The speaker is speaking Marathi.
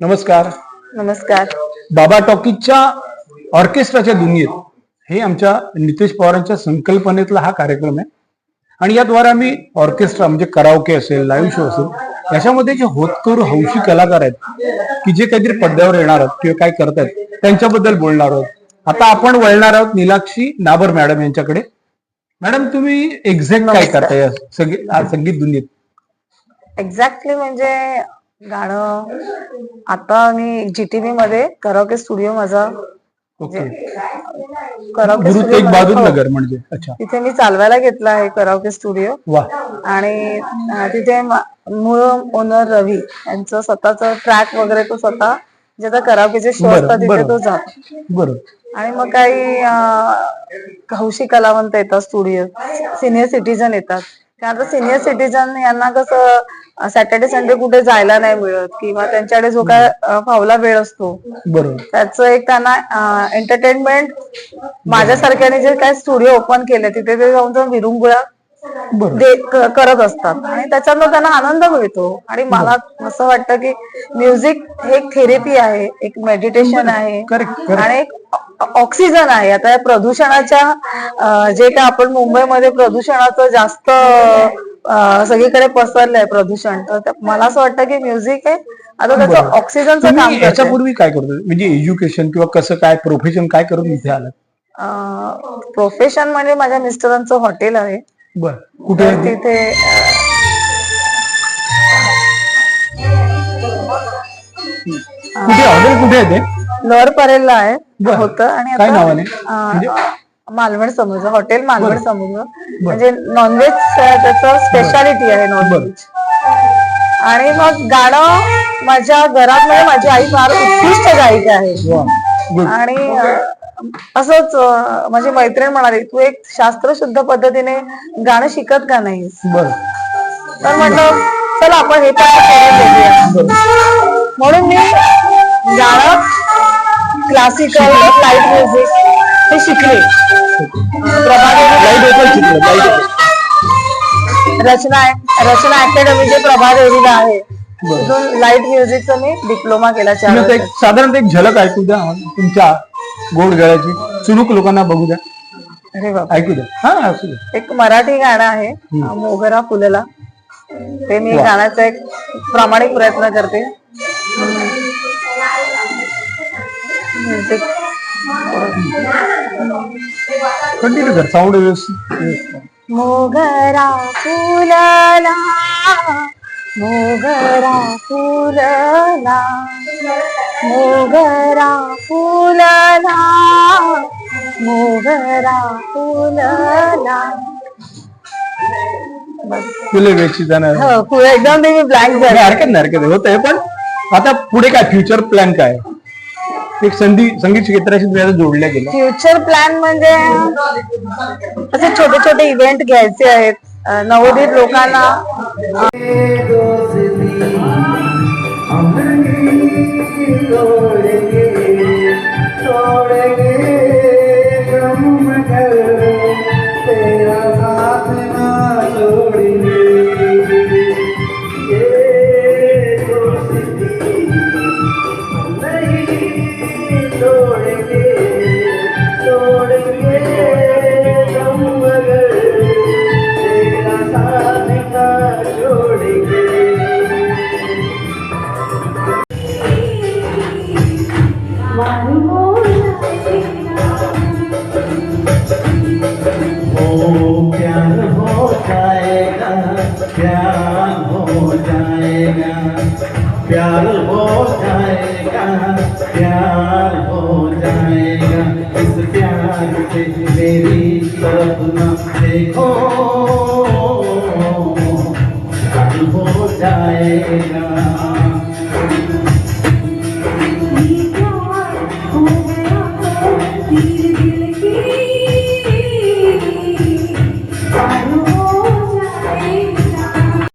नमस्कार. नमस्कार. बाबा टॉकीजच्या ऑर्केस्ट्राच्या दुनियेत हे आमच्या नितेश पवारांच्या संकल्पनेतला हा कार्यक्रम आहे. आणि याद्वारे आम्ही ऑर्केस्ट्रा म्हणजे कराओके असेल लाईव्ह शो असेल याच्यामध्ये जे होतकरू हौशी कलाकार आहेत की जे काहीतरी पडद्यावर येणार आहेत किंवा काय करतायत त्यांच्याबद्दल बोलणार आहोत. आता आपण वळणार आहोत नीलाक्षी नाबर मॅडम यांच्याकडे. मॅडम तुम्ही एक्झॅक्ट काय करताय आ- संगीत दुनियेत? एक्झॅक्टली म्हणजे गाणं. आता मी जीटीव्ही मध्ये कराओके स्टुडिओ माझा. स्टुडिओ माझा- हो. नगर म्हणजे. अच्छा. तिथे मी चालवायला घेतला आहे कराओके स्टुडिओ आणि तिथे मूळ ओनर रवी यांचं स्वतःच ट्रॅक वगैरे तो स्वतः ज्याचा कराओकेचे शो बरं, असतात तिथे. तो जातो. आणि मग काही हौशी कलावंत येतात स्टुडिओ सिनियर सिटीजन येतात. कारण आता सिनियर सिटीजन यांना कसं सॅटर्डे संडे कुठे जायला नाही मिळत. किंवा त्यांच्याकडे जो काय फावला वेळ असतो. बरोबर. त्याचं एक त्यांना एंटरटेनमेंट माझ्यासारख्याने जे काय स्टुडिओ ओपन केले तिथे ते जाऊन जाऊन विरुंगुळा करत असतात. आणि त्याच्यातनं त्यांना आनंद मिळतो. आणि मला असं वाटतं की म्युझिक हे एक थेरपी आहे एक मेडिटेशन आहे. आणि एक ऑक्सिजन आहे. आता या प्रदूषणाच्या जे काय आपण मुंबईमध्ये प्रदूषणाचं जास्त सगळीकडे पसरलंय प्रदूषण तर मला असं वाटतं की म्युझिक आहे आता त्याचं. ऑक्सिजनचं काम. याच्यापूर्वी काय करतो म्हणजे एज्युकेशन किंवा कसं काय प्रोफेशन काय करून इथे आलात? प्रोफेशन म्हणजे माझ्या मिस्टरांचं हॉटेल आहे. बर कुठे तर? तिथे कुठे हॉटेल? कुठे आहे ते? लोअर परेलला आहे बरं. होतं. आणि काय आता नावाने? अं, मालवण समुद्र हॉटेल मालवण समुद्र. म्हणजे नॉनव्हेज त्याचं स्पेशालिटी आहे नॉनव्हेज आणि मग गाणं माझ्या घरात म्हणजे माझी आई फार उत्कृष्ट गायिका आहे. वा. आणि अं, असंच माझी मैत्रीण म्हणाली तू एक शास्त्रशुद्ध पद्धतीने गाणं शिकत का नाहीस? बर. तर म्हटलं चला आपण हे पण बघूया म्हणून मी गाणं क्लासिकल लाइट म्युझिक हे शिकले. रचना रचना अकॅडमी जे प्रभादेवीला आहे तिथून लाइट म्युझिकचं मी डिप्लोमा केला. साधारणतः एक झलक ऐकू द्या तुमच्या गोड गळ्याची. चुणूक लोकांना बघू द्या. अरे बाबा ऐकू द्या. हा असू द्या. एक मराठी गाणं आहे मोगरा फुलला. ते मी. गाण्याचा एक प्रामाणिक प्रयत्न करते. कंटिन्यू कर साऊंड व्यवस्थित. मोगरा फुलला. मोगरा फुलला. मोगरा फुलला मोगरा फुलला. बस. फुले वेची जाणार. हो एकदम मी ब्लँक झाले. हरकत नाही हरकत होत आहे पण आता पुढे काय फ्युचर प्लॅन काय? एक संधी संगीत क्षेत्राशी तुम्ही आता जोडल्या गेल्या. फ्युचर प्लॅन म्हणजे असे छोटे छोटे इव्हेंट घ्यायचे आहेत. अं, नवोदित लोकांना. तेरा प्यार हो जाएगा इस प्यार से मेरी तरफ देखो कल हो जाएगा